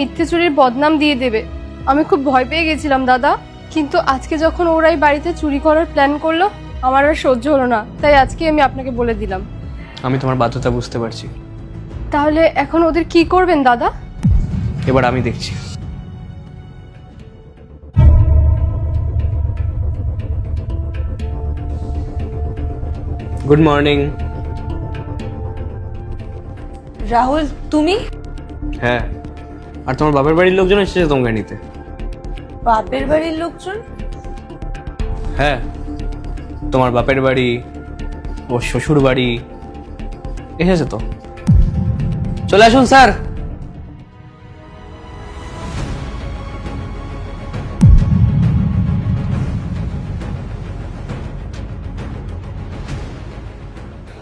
মিথ্যে চুরির বদনাম দিয়ে দেবে। আমি খুব ভয় পেয়ে গেছিলাম দাদা। কিন্তু আজকে যখন ওরাই বাড়িতে চুরি করার প্ল্যান করল আমার আর সহ্য হলো না। তাই আজকে আমি আপনাকে বলে দিলাম। আমি তোমার বাধ্যতা বুঝতে পারছি। তাহলে এখন ওদের কি করবেন দাদা? এবার আমি দেখছি। গুড মর্নিং রাহুল তুমি? হ্যাঁ। আর তোমার বাপের বাড়ির লোকজন এসেছে তোমাকে নিতে? বাপের বাড়ির লোকজন? হ্যাঁ। তোমার বাপের বাড়ি ও শ্বশুর বাড়ি এসেছে তো? চলে আসুন স্যার।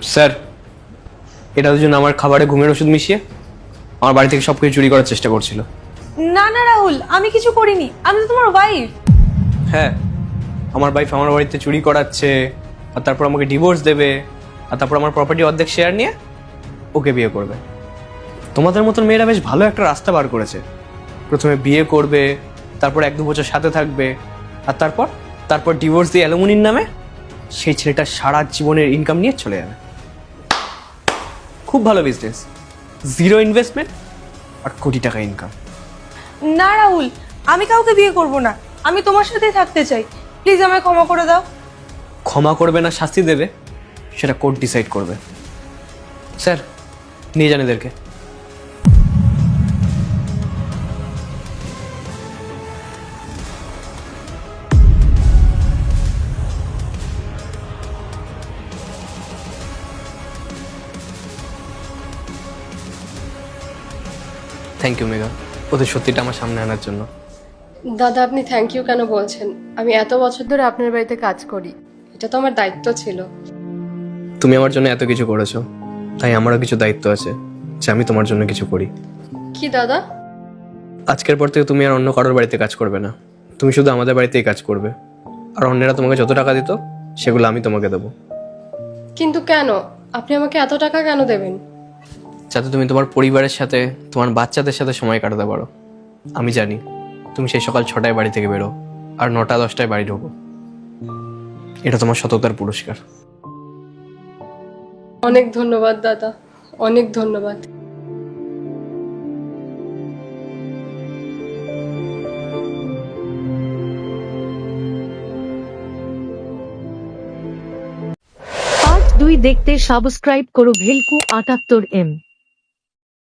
স্যার এটা দুজন আমার খাবারে ঘুমের ওষুধ মিশিয়ে আমার বাড়ি থেকে সব কিছু চুরি করার চেষ্টা করছিল। না না রাহুল আমি কিছু করিনি। আমি তো তোমার ওয়াইফ হ্যাঁ আমার ওয়াইফ আমার বাড়িতে চুরি করাচ্ছে আর তারপর আমাকে ডিভোর্স দেবে আর তারপর আমার প্রপার্টি অর্ধেক শেয়ার নিয়ে ওকে বিয়ে করবে। তোমাদের মতন মেয়েরা বেশ ভালো একটা রাস্তা বার করেছে। প্রথমে বিয়ে করবে তারপর এক দু বছর সাথে থাকবে আর তারপর তারপর ডিভোর্স দিয়ে অ্যালুমিনির নামে সেই ছেলেটা সারা জীবনের ইনকাম নিয়ে চলে যাবে। খুব ভালো বিজনেস জিরো ইনভেস্টমেন্ট আর কোটি টাকা ইনকাম না রাহুল আমি কাউকে বিয়ে করব না। আমি তোমার সাথেই থাকতে চাই। প্লিজ আমায় ক্ষমা করে দাও। ক্ষমা করবে না শাস্তি দেবে। সেটা কোর্ট ডিসাইড করবে। স্যার নিয়ে যান এদেরকে। থ্যাংক ইউ মেঘা ওদের সত্যিটা আমার সামনে আনার জন্য। দাদা আপনি থ্যাংক ইউ কেন বলছেন? আমি এত বছর ধরে আপনার বাড়িতে কাজ করি। এটা তো আমার দায়িত্ব ছিল। তুমি আমার জন্য এত কিছু করেছ। তাই আমারও কিছু দায়িত্ব আছে যে আমি তোমার জন্য কিছু করি। কি দাদা? আজকের পর থেকে তুমি আর অন্য কারোর বাড়িতে কাজ করবে না। তুমি শুধু আমাদের বাড়িতেই কাজ করবে। আর অন্যরা তোমাকে যত টাকা দিত সেগুলো আমি তোমাকে দেবো। কিন্তু কেন? আপনি আমাকে এত টাকা কেন দেবেন? যাতে তুমি তোমার পরিবারের সাথে তোমার বাচ্চাদের সাথে সময় কাটাতে পারো। আমি জানি তুমি সেই সকাল ছটায় বাড়ি থেকে বেরো আর নটা দশটায় বাড়ি ঢোকো। এটা তোমার সততার পুরস্কার। অনেক ধন্যবাদ দাদা। অনেক ধন্যবাদ। দুই দেখতে সাবস্ক্রাইব করো ভেলকু আটাত্তর এম।